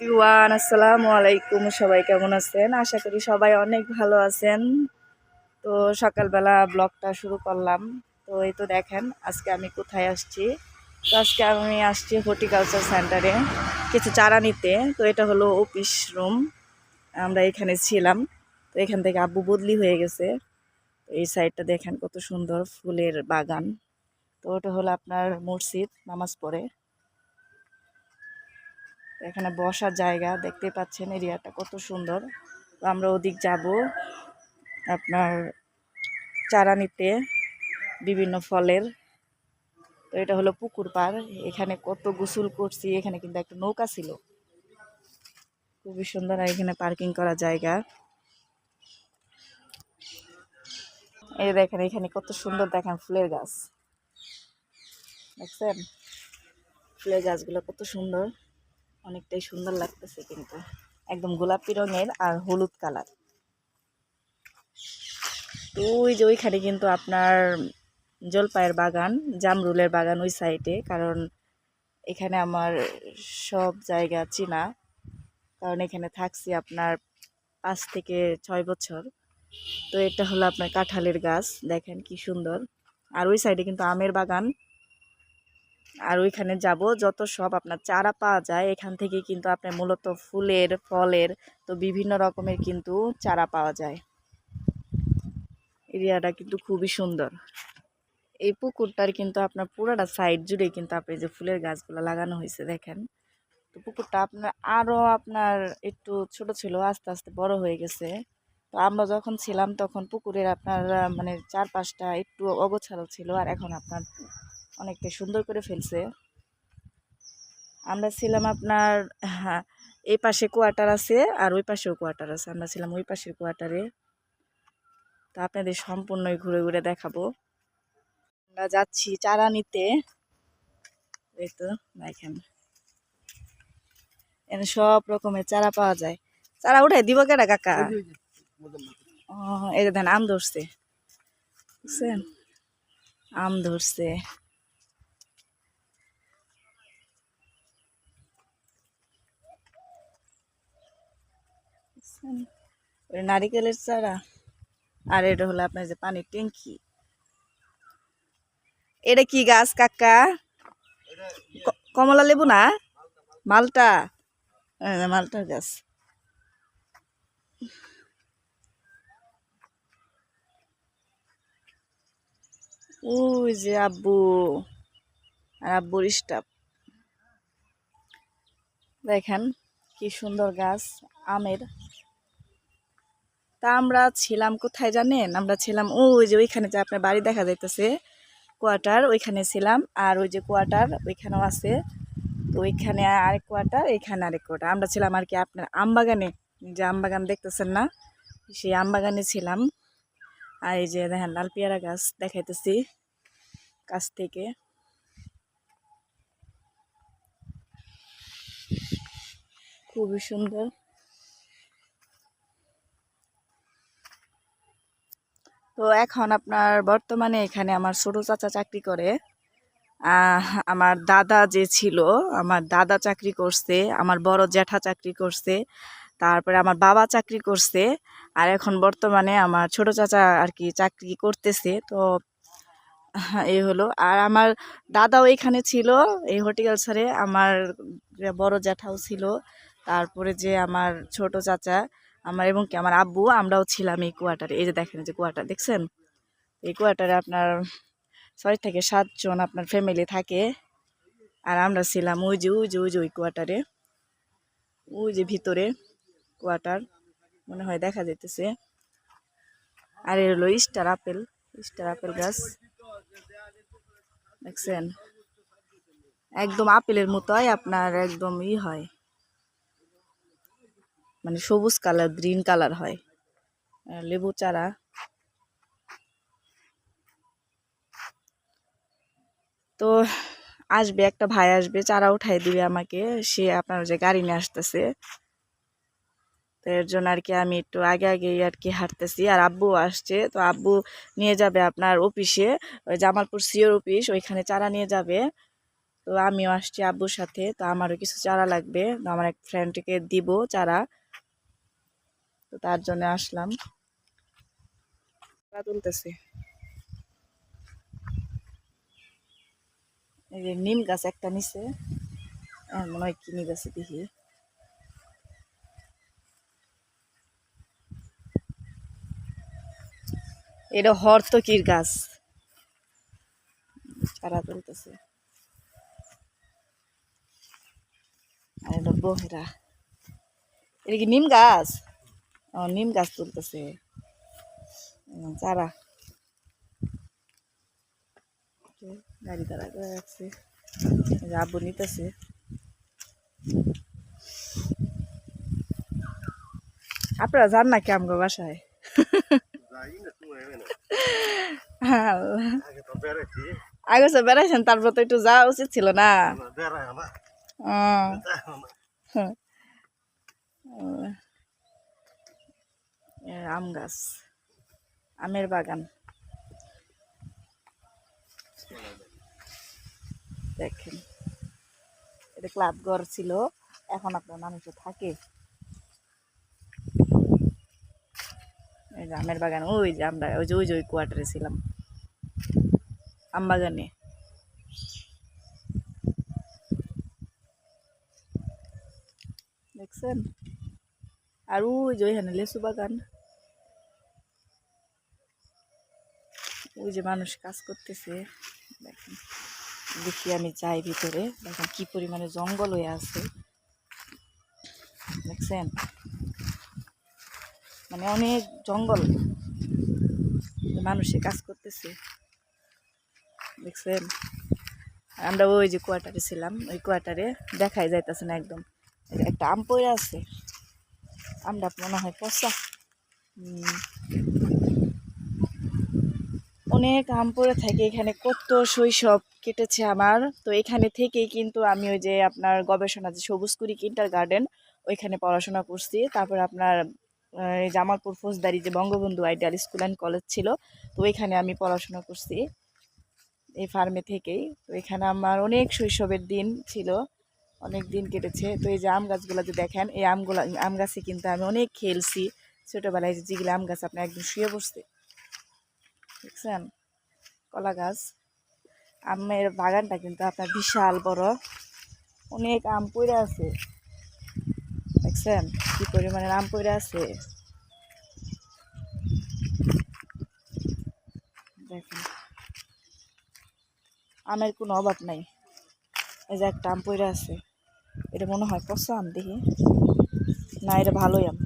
ইওয়ান আসসালামু আলাইকুম। সবাই কেমন আছেন? আশা করি সবাই অনেক ভালো আছেন। তো সকালবেলা ব্লগটা শুরু করলাম। তো এই তো দেখেন, আজকে আমি কোথায় আসছি? তো আজকে আমি আসছি হর্টিকালচার সেন্টারে কিছু চারা নিতে। তো এটা হলো অফিস রুম। আমরা এখানে ছিলাম। তো এখান থেকে আব্বু বদলি হয়ে গেছে। এই সাইডটা দেখেন কত সুন্দর ফুলের বাগান। তো ওটা হলো আপনার মসজিদ, নামাজ পড়ে। এখানে বসার জায়গা দেখতে পাচ্ছেন, এরিয়াটা কত সুন্দর। তো আমরা ওদিক যাব, আপনার চারা নিতে বিভিন্ন ফলের। তো এটা হলো পুকুর পাড়, এখানে কত গোসল করছি, এখানে কিন্তু একটা নৌকা ছিল। খুবই সুন্দর আর এখানে পার্কিং করা জায়গা। এই দেখেন, এখানে কত সুন্দর দেখেন ফুলের গাছ। দেখছেন? ফুলের গাছগুলো কত সুন্দর। অনেকটাই সুন্দর লাগতেছে কিন্তু। একদম গোলাপি রঙের আর হলুদ কালার। ওই যে ওইখানে কিন্তু আপনার জলপাইয়ের বাগান, জামরুলের বাগান ওই সাইডে, কারণ এখানে আমার সব জায়গা চেনা। কারণ এখানে থাকছি আপনার পাঁচ থেকে ছয় বছর। তো এটা হলো আপনার কাঁঠালের গাছ, দেখেন কি সুন্দর। আর ওই সাইডে কিন্তু আমের বাগান আর ওইখানে যাব, যত সব আপনার চারা পাওয়া যায়, এখান থেকে কিন্তু আপনার মূলত ফুলের, ফলের, তো বিভিন্ন রকমের কিন্তু চারা পাওয়া যায়। এরিয়াটা কিন্তু খুবই সুন্দর। এই পুকুরটার কিন্তু আপনার পুরোটা সাইড জুড়ে কিন্তু আপনি যে ফুলের গাছগুলো লাগানো হয়েছে দেখেন। তো পুকুরটা আপনার আরও আপনার একটু ছোট ছিল, আস্তে আস্তে বড় হয়ে গেছে। তো আমরা যখন ছিলাম তখন পুকুরের আপনার মানে চারপাশটা একটু অগোছালো ছিল, আর এখন আপনার অনেকটা সুন্দর করে ফেলছে। আমরা ছিলাম আপনার হ্যাঁ এই পাশে কোয়ার্টার আছে আর ওই পাশেও কোয়ার্টার আছে। আমরা ছিলাম ওই পাশের কোয়ার্টারে। তা আপনাদের সম্পূর্ণই ঘুরে ঘুরে দেখাবো। আমরা যাচ্ছি চারা নিতে এই তো দেখেন। এখানে সব রকমের চারা পাওয়া যায়। চারা উঠাই দিব কেটা কাকা? ও এই যে দেন আম ধরছে। বুঝছেন? আম ধরছে। নারিকেলের চারা। আর এটা হলো আপনার যে পানির ট্যাঙ্কি এটা কি গাছ, কাকা? কমলা লেবু না? মালটা। মালটার গাছ। ওই যে আব্বু। আর আব্বুর স্টাফ। দেখেন কি সুন্দর গাছ, আমের। তা আমরা ছিলাম কোথায় জানেন? আমরা ছিলাম ওই যে ওইখানে যে আপনার বাড়ি দেখা যাইতেছে, কোয়ার্টার, ওইখানে ছিলাম। আর ওই যে কোয়ার্টার, ওইখানেও আছে। তো ওইখানে আরেক কোয়ার্টার এইখানে আরেক কোয়ার্টার। আমরা ছিলাম আর কি আপনার আমবাগানে। যে আমবাগান দেখতেছেন না? সেই আমবাগানে ছিলাম। আর এই যে দেখেন, লাল পেয়ারা গাছ দেখাইতেছি কাছ থেকে। খুবই সুন্দর। তো এখন আপনার বর্তমানে এখানে আমার ছোট চাচা চাকরি করে। আমার দাদা যে ছিল, আমার দাদা চাকরি করছে, আমার বড় জ্যাঠা চাকরি করছে, তারপরে আমার বাবা চাকরি করছে, আর এখন বর্তমানে আমার ছোট চাচা আর কি চাকরি করতেছে। তো এই হলো। আর আমার দাদাও এখানে ছিল, এই হর্টিকালচারে। আমার বড় জ্যাঠাও ছিল, তারপরে যে আমার ছোট চাচা আমার এবং কি আমার আব্বু, আমরাও ছিলাম এই কোয়ার্টারে। এই যে দেখেন যে কোয়ার্টার, দেখছেন? এই কোয়ার্টারে আপনার ছয় থেকে সাতজন আপনার ফ্যামিলি থাকে আর আমরা ছিলাম ওই যে ওই যে ওই যে ওই কোয়ার্টারে। ওই যে ভিতরে কোয়ার্টার, মনে হয় দেখা যাইতেছে। আর এর হলো স্টার আপেল স্টার আপেল গাছ। দেখছেন? একদম আপেলের মতোই আপনার একদম ই হয়। মানে সবুজ কালার, গ্রিন কালার হয়। লেবু চারা। তো আসবে, একটা ভাই আসবে, চারা উঠাই দিবে আমাকে। সে আপনার যে গাড়ি নিয়ে আসতেছে। তো এর জন্য আর কি আমি একটু আগে আগে আর কি হাঁটতেছি। আর আব্বু আসছে, তো আব্বু নিয়ে যাবে আপনার অফিসে। ওই জামালপুর সিওর অফিস, ওইখানে চারা নিয়ে যাবে। তো তো আমিও আসছি আব্বুর সাথে। তো আমারও কিছু চারা লাগবে। তো আমার এক ফ্রেন্ডকে দিব চারা। তো তার জন্য আসলাম। তুলতেছে। এই যে নিম গাছ একটা নিচে মনে হয় কিনে গেছে দেখি। এটা হর্তকির গাছ। চারা তুলতেছে। আর এটা বহেরা। এটা কি নিম গাছ? নিম গাছ তুলতেছে। চারা। গাড়ি তারা করে রাখছে। আব্বু নিতেছে। আপনারা যান না কি আমগো বাসায়? আগে তো বেড়াইছেন তারপর তো একটু যাওয়া উচিত ছিল না। হ্যাঁ, আম গাছ, আমের বাগান। দেখেন, এটা ক্লাব ঘর ছিল, এখন আপনার মানুষে থাকে। আমের বাগান, ওই যে আমরা, ওই যে ওই যে ওই কোয়ার্টারে ছিলাম। আম বাগানে। দেখছেন? আর ওই যে ওইখানে লেসু বাগান। ওই যে মানুষ কাজ করতেছে, দেখেন। দেখি আমি যাই ভিতরে, দেখেন কি পরিমাণে জঙ্গল হয়ে আছে। দেখছেন? মানে অনেক জঙ্গল। মানুষে কাজ করতেছে। দেখছেন? আমরা ওই যে কোয়ার্টারে ছিলাম, ওই কোয়ার্টারে দেখাই যাইতেছে না একদম। একটা আম পড়ে আছে। আমটা মনে হয় পচা। অনেক আম পড়ে থাকে এখানে, কত শৈশব কেটেছে আমার। তো এখানে থেকেই কিন্তু আমি ওই যে আপনার গবেষণা, যে সবুজকুড়ি কিন্টার গার্ডেন, ওইখানে পড়াশোনা করছি। তারপর আপনার জামালপুর ফৌজদারি যে Bangabandhu ideal school and college ছিল, তো ওইখানে আমি পড়াশোনা করছি। এই ফার্মে থেকেই। তো এখানে আমার অনেক শৈশবের দিন ছিল, অনেক দিন কেটেছে। তো এই যে আম গাছগুলো যে দেখেন, এই আমগুলো, আম গাছে কিন্তু আমি অনেক খেলছি। ছোটোবেলায় যে যেগুলো আম গাছ আপনি একদম শুয়ে বসতে দেখছেন? কলা গাছ। আমের বাগানটা কিন্তু আপনার বিশাল বড়। অনেক আম পড়ে আছে। দেখছেন? কি পরিমাণের আম পড়ে আছে? দেখেন। আমের কোনো অভাব নাই। এই যে একটা আম পড়ে আছে। এটা মনে হয় পচা আম দেখি। না, এটা ভালোই আম।